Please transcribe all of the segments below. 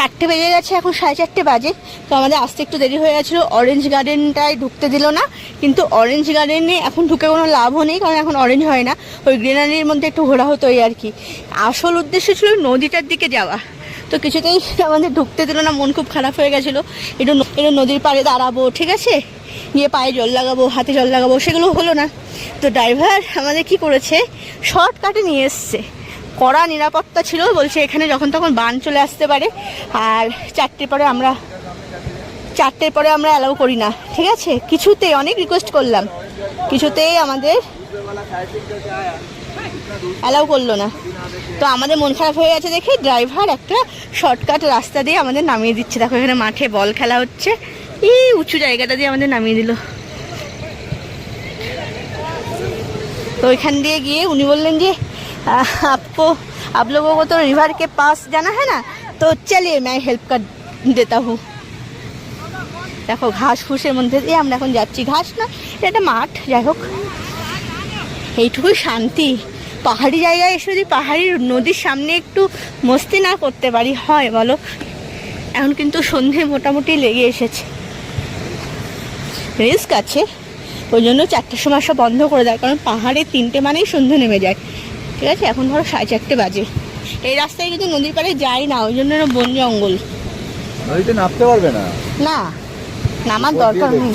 চারটে বেজে গেছে, এখন সাড়ে চারটে বাজে। তো আমাদের আসতে একটু দেরি হয়ে গেছিল অরেঞ্জ গার্ডেনটায় ঢুকতে দিল না। কিন্তু অরেঞ্জ গার্ডেনে এখন ঢুকে কোনো লাভও নেই, কারণ এখন অরেঞ্জ হয় না। ওই গ্রিনারির মধ্যে একটু ঘোরা হতো এই আর কি। আসল উদ্দেশ্য ছিল নদীটার দিকে যাওয়া। তো কিছুতেই আমাদের ঢুকতে দিল না, মন খুব খারাপ হয়ে গেছিল। একটু একটু নদীর পাড়ে দাঁড়াবো, ঠিক আছে? গিয়ে পায়ে জল লাগাবো, হাতে জল লাগাবো, সেগুলো হলো না। তো ড্রাইভার আমাদের কি করেছে? শর্টকাটে নিয়ে এসছে। কড়া নিরাপত্তা ছিল বলছে এখানে যখন তখন বান চলে আসতে পারে। আর চারটের পরে আমরা চারটের পরে আমরা অ্যালাউ করি না। ঠিক আছে? কিছুতেই অনেক রিকোয়েস্ট করলাম। কিছুতেই আমাদের অ্যালাউ করল না। তো আমাদের মন খারাপ হয়ে গেছে দেখে ড্রাইভার একটা শর্টকাট রাস্তা দিয়ে আমাদের নামিয়ে দিচ্ছে। দেখো এখানে মাঠে বল খেলা হচ্ছে। এই উঁচু জায়গাটা দিয়ে আমাদের নামিয়ে দিল। তো ওইখান দিয়ে গিয়ে উনি বললেন যে "আহ, आपको आप लोगों को तो रिवर के पास जाना है ना तो चलिए मैं हेल्प कर देता हूँ দেখো ঘাস ফুসের মধ্যে দিয়ে আমরা এখন যাচ্ছি ঘাস না এটা একটা মাঠ যাই হোক এইটুকুই শান্তি পাহাড়ি জায়গায় এসে যদি পাহাড়ি নদীর সামনে একটু মস্তি না করতে পারি হয় বলো এখন কিন্তু সন্ধে মোটামুটি লেগে এসেছে রিস্ক আছে ওই জন্য চারটের সময় সব বন্ধ করে দেয় কারণ পাহাড়ে তিনটে মানেই সন্ধে নেমে যায় ঠিক আছে? এখন ধরো সাড়ে চারটে বাজে। এই রাস্তায় কিন্তু নদীর পাড়ে যাই না ওই জন্য বন জঙ্গল। নদীতে নামতে পারবে না। না নামার দরকার নেই।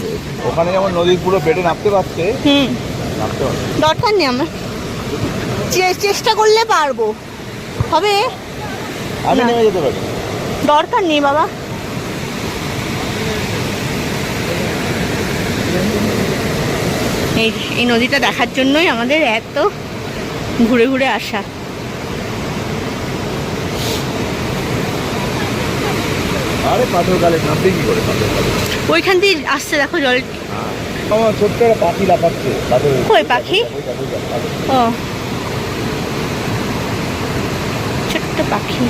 ওখানে যেমন নদীর পুরো পেটে নামতে পারছে হুম। দরকার নেই আমার। চেষ্টা করলে পারব। হবে? আমি নেমে যেতে পারি। দরকার নেই বাবা। এই এই নদীটা দেখার জন্যই আমাদের এত ঘুরে ঘুরে আসা। আরে পাথর কালে নামতে কি করে? পাথর কালে ওইখান দিয়ে আসছে দেখো জল। আমার ছোট্ট একটা পাখি লাফাচ্ছে। কই পাখি? ও। ছোট্ট পাখি।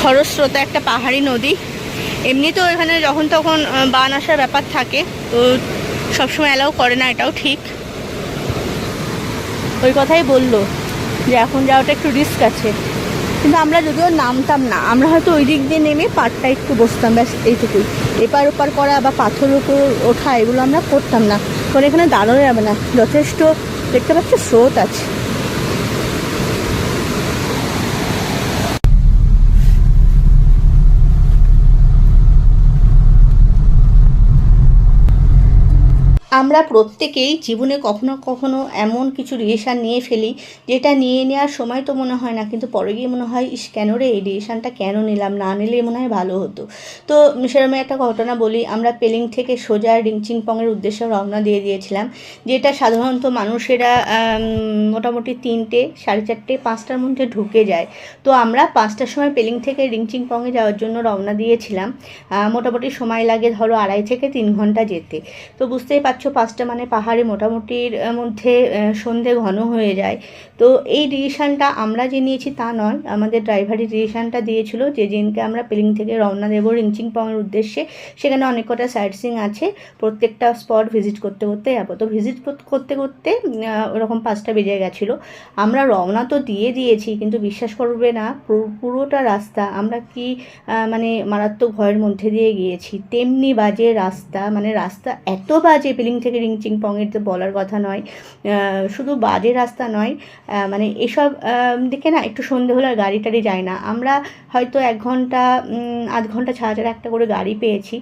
খরস্রোতা একটা পাহাড়ি নদী। এমনি তো এখানে যখন তখন বান আসার ব্যাপার থাকে, তো সবসময় অ্যালাউ করে না, এটাও ঠিক। ওই কথাই বলল যে এখন যাওয়াটা একটু রিস্ক আছে। কিন্তু আমরা যদিও নামতাম না, আমরা হয়তো ওই দিক দিয়ে নেমে পাড়টা একটু বসতাম, ব্যাস এইটুকুই। এপার ওপার করা বা পাথর উপর ওঠা, এগুলো আমরা করতাম না। কারণ এখানে দাঁড়ানো যাবে না। যথেষ্ট, দেখতে পাচ্ছ স্রোত আছে। আমরা প্রত্যেকেই জীবনে কখনো কখনো এমন কিছু রিলেশান নিয়ে ফেলি, যেটা নিয়ে নেওয়ার সময় তো মনে হয় না, কিন্তু পরে গিয়ে মনে হয়, ইস, কেন রে, এই রিলেশানটা কেন নিলাম? না নিলে মনে হয় ভালো হতো। তো সেরকম একটা ঘটনা বলি, আমরা পেলিং থেকে সোজা রিংচিং পংয়ের উদ্দেশ্যে রওনা দিয়ে দিয়েছিলাম, যেটা সাধারণত মানুষেরা মোটামুটি তিনটে, সাড়ে চারটে, পাঁচটার মধ্যে ঢুকে যায়। তো আমরা পাঁচটার সময় পেলিং থেকে রিংচিং পংয়ে যাওয়ার জন্য রওনা দিয়েছিলাম। মোটামুটি সময় লাগে ধরো আড়াই থেকে তিন ঘণ্টা যেতে। তো বুঝতেই পারছ পাঁচটা মানে পাহাড়ে মোটামুটির মধ্যে সন্ধে ঘন হয়ে যায়। তো এই ডিসিশানটা আমরা যে নিয়েছি তা নয়, আমাদের ড্রাইভারই ডিসিশানটা দিয়েছিল যে দিনকে আমরা পেলিং থেকে রওনা দেবো রিংচিং পাওয়ার উদ্দেশ্যে, সেখানে অনেক কটা সাইট সিং আছে, প্রত্যেকটা স্পট ভিজিট করতে করতে যাব। তো ভিজিট করতে করতে ওরকম পাঁচটা বেজে গেছিল। আমরা রওনা তো দিয়ে দিয়েছি, কিন্তু বিশ্বাস করবে না পুরোটা রাস্তা আমরা কি মানে মারাত্মক ভয়ের মধ্যে দিয়ে গিয়েছি। তেমনি বাজে রাস্তা মানে রাস্তা এত বাজে, পিলিং থেকে রিং রিংচিং পংয়ের তো বলার কথা নয়। শুধু বাজে রাস্তা নয় মানে এসব দিকে না একটু সন্ধে হলে আর গাড়ি টাড়ি যায় না। আমরা হয়তো এক ঘণ্টা আধ ঘণ্টা ছাড়া ছাড়া একটা করে গাড়ি পেয়েছি।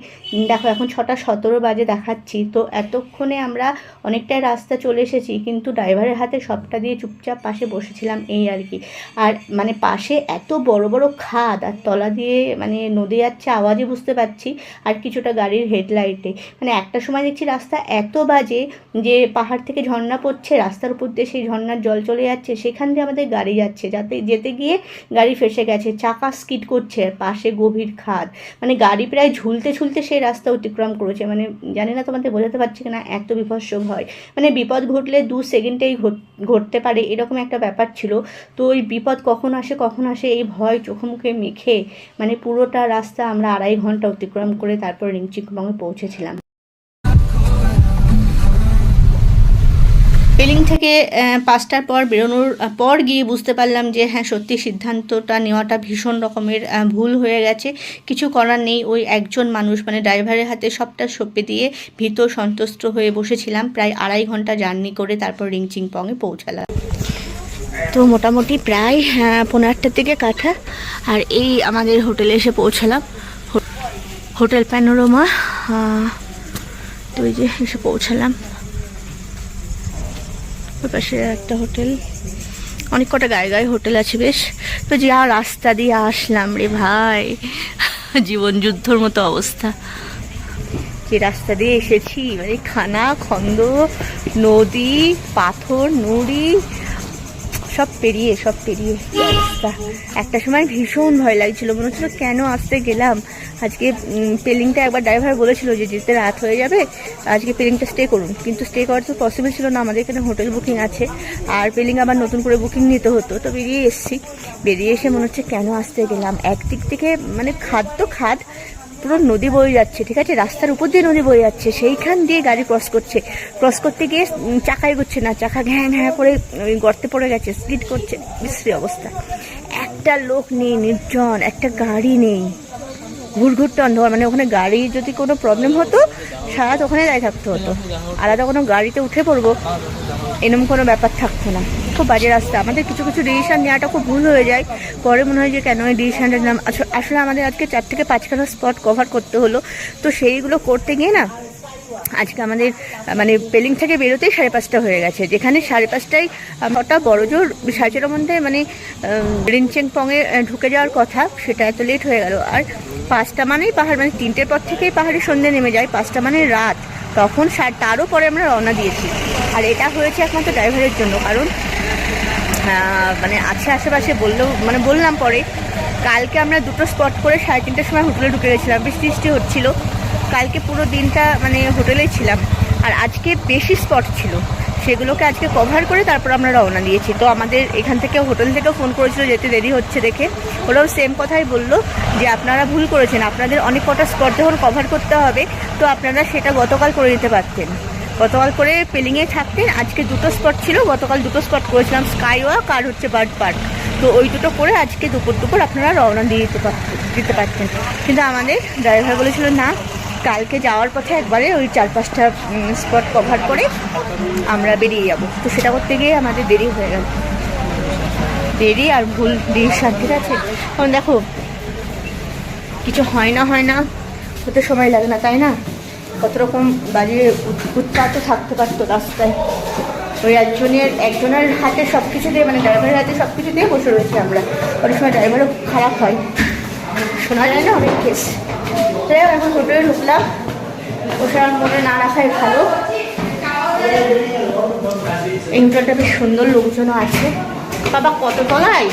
দেখো, এখন ছটা সতেরো বাজে দেখাচ্ছি। তো এতক্ষণে আমরা অনেকটাই রাস্তা চলে এসেছি, কিন্তু ড্রাইভারের হাতে সবটা দিয়ে চুপচাপ পাশে বসেছিলাম এই আর কি। আর মানে পাশে এত বড় বড় খাদ আর তলা দিয়ে মানে নদী যাচ্ছে আওয়াজে বুঝতে পারছি। আর কিছুটা গাড়ির হেডলাইটে। মানে একটা সময় দেখছি রাস্তা এত বাজে যে পাহাড় থেকে ঝর্ণা পড়ছে, রাস্তার উপর দিয়ে সেই ঝর্ণার জল চলে যাচ্ছে, সেখান দিয়ে আমাদের গাড়ি যাচ্ছে। যাতে যেতে গিয়ে গাড়ি ফেসে গেছে, চাকা স্কিট করছে, পাশে গভীর খাদ। মানে গাড়ি প্রায় ঝুলতে ঝুলতে সেই রাস্তা অতিক্রম করেছে। মানে জানি না তোমাদের বোঝাতে পারছি কিনা, এত বিভৎস ভয়। মানে বিপদ ঘটলে দু সেকেন্ডেই ঘট- ঘটতে পারে, এরকম একটা ব্যাপার ছিল। তো ওই বিপদ কখন আসে কখন আসে, এই ভয় চোখে মুখে মেখে মানে পুরোটা রাস্তা আমরা আড়াই ঘণ্টা অতিক্রম করে তারপর রিংচিকবঙ্গে পৌঁছেছিলাম। থেকে পাঁচটার পর বেরোনোর পর গিয়ে বুঝতে পারলাম যে হ্যাঁ সত্যি সিদ্ধান্তটা নেওয়াটা ভীষণ রকমের ভুল হয়ে গেছে। কিছু করার নেই, ওই একজন মানুষ মানে ড্রাইভারের হাতে সবটা সঁপে দিয়ে ভীত সন্তুষ্ট হয়ে বসেছিলাম। প্রায় আড়াই ঘণ্টা জার্নি করে তারপর রিংচিং পংয়ে পৌঁছালাম। তো মোটামুটি প্রায় পনেরো আটটার দিকে কাঠা, আর এই আমাদের হোটেলে এসে পৌঁছালাম। হোটেল প্যানোরোমা তো এই যে এসে পৌঁছালাম। ওই পাশে একটা হোটেল। অনেক কটা গায়ে গায়ে হোটেল আছে বেশ। তো যা রাস্তা দিয়ে আসলাম রে ভাই, জীবন যুদ্ধর মতো অবস্থা। যে রাস্তা দিয়ে এসেছি মানে খানা, খন্দ, নদী, পাথর, নুড়ি সব পেরিয়ে সব পেরিয়ে একটা সময় ভীষণ ভয় লাগছিল, মনে হচ্ছিল কেন আসতে গেলাম? আজকে পেলিংটা একবার ড্রাইভার বলেছিল যে যেতে রাত হয়ে যাবে, আজকে পেলিংটা স্টে করুন। কিন্তু স্টে করা তো পসিবল ছিল না, আমাদের এখানে হোটেল বুকিং আছে, আর পেলিং আবার নতুন করে বুকিং নিতে হতো। তো বেরিয়ে এসেছি। বেরিয়ে এসে মনে হচ্ছে কেন আসতে গেলাম? একদিক থেকে মানে খাদ তো খাদ পুরো নদী বয়ে যাচ্ছে, ঠিক আছে? রাস্তার উপর দিয়ে নদী বয়ে যাচ্ছে, সেইখান দিয়ে গাড়ি ক্রস করছে। ক্রস করতে গিয়ে চাকায় ঘুরছে না, চাকা ঘ্যাঁ ঘ্যাঁ করে গর্তে পড়ে গেছে স্কিড করছে, বিশ্রী অবস্থা। একটা লোক নেই, নির্জন, একটা গাড়ি নেই। ঘুরঘুরতে অন্ধকার মানে ওখানে গাড়ি যদি কোনো প্রবলেম হতো সারা ওখানে দাঁড়িয়ে থাকতে হতো। আলাদা কোনো গাড়িতে উঠে পড়ব এরকম কোনো ব্যাপার থাকতো না। খুব বাজে রাস্তা। আমাদের কিছু কিছু ডিসিশন নেওয়াটা খুব ভুল হয়ে যায়। পরে মনে হয় যে কেন এই ডিসিশনটার নাম আস- আসলে আমাদের আজকে চার থেকে পাঁচখানা স্পট কভার করতে হলো। তো সেইগুলো করতে গিয়ে না আজকে আমাদের মানে পেলিং থেকে বেরোতেই সাড়ে পাঁচটা হয়ে গেছে। যেখানে সাড়ে পাঁচটায় ওটা বড় জোর সাড়ে মধ্যে মানে রিনচেং পংয়ে আহ, ঢুকে যাওয়ার কথা সেটা এত লেট হয়ে গেল। আর পাঁচটা মানেই পাহাড় মানে তিনটের পর থেকেই পাহাড়ে সন্ধে নেমে যায়, পাঁচটা মানে রাত। তখন সা- তারও পরে আমরা রওনা দিয়েছি। আর এটা হয়েছে একমাত্র ড্রাইভারের জন্য, কারণ মানে আছে আশেপাশে বললেও মানে বললাম পরে, কালকে আমরা দুটো স্পট করে সাড়ে তিনটের সময় হোটেলে ঢুকে গেছিলাম বৃষ্টি বৃষ্টি হচ্ছিল। কালকে পুরো দিনটা মানে হোটেলেই ছিলাম। আর আজকে বেশি স্পট ছিল। সেগুলোকে আজকে কভার করে তারপর আমরা রওনা দিয়েছি। তো আমাদের এখান থেকে হোটেল থেকেও ফোন করেছিল যেতে দেরি হচ্ছে দেখে। ওরাও সেম কথাই বলল যে আপনারা ভুল করেছেন, আপনাদের অনেক কটা স্পট যখন কভার করতে হবে, তো আপনারা সেটা গতকাল করে নিতে পারতেন। গতকাল করে পেলিংয়ে থাকতেন, আজকে দুটো স্পট ছিল, গতকাল দুটো স্পট করেছিলাম স্কাই ওয়াক আর হচ্ছে বার্ড পার্ক তো ওই দুটো করে আজকে দুপুর দুপুর আপনারা রওনা দিয়ে দিতে দিতে পারতেন। কিন্তু আমাদের ড্রাইভার বলেছিল, না কালকে যাওয়ার পথে একবারে ওই চার পাঁচটা স্পট কভার করে আমরা বেরিয়ে যাব। তো সেটা করতে গিয়ে আমাদের দেরি হয়ে গেল। দেরি আর ভুল ডিসিশন ঠিক আছে। কারণ দেখো, কিছু হয় না হয় না হতে সময় লাগে না, তাই না? কত রকম বাজে উৎ- উৎপাতও থাকতে পারতো রাস্তায়। ওই একজনের একজনের হাতে সব কিছু দিয়ে মানে ড্রাইভারের হাতে সব কিছু দিয়ে বসে রয়েছি আমরা। অনেক সময় ড্রাইভারও খারাপ হয়। শোনা যায় না অনেক কেস তাই এখন হোটেলে ঢুকলাম। আমার মনে না রাখাই ভালো। এই হোটেলটা বেশ সুন্দর, লোকজনও আছে। বাবা, কত তলায়?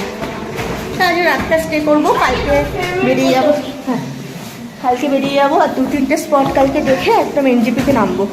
আজ রাতটা স্টে করব, কালকে বেরিয়ে যাব। হ্যাঁ কালকে বেরিয়ে যাব, আর দু তিনটে স্পট কালকে দেখে একদম এনজিপিতে নামবো।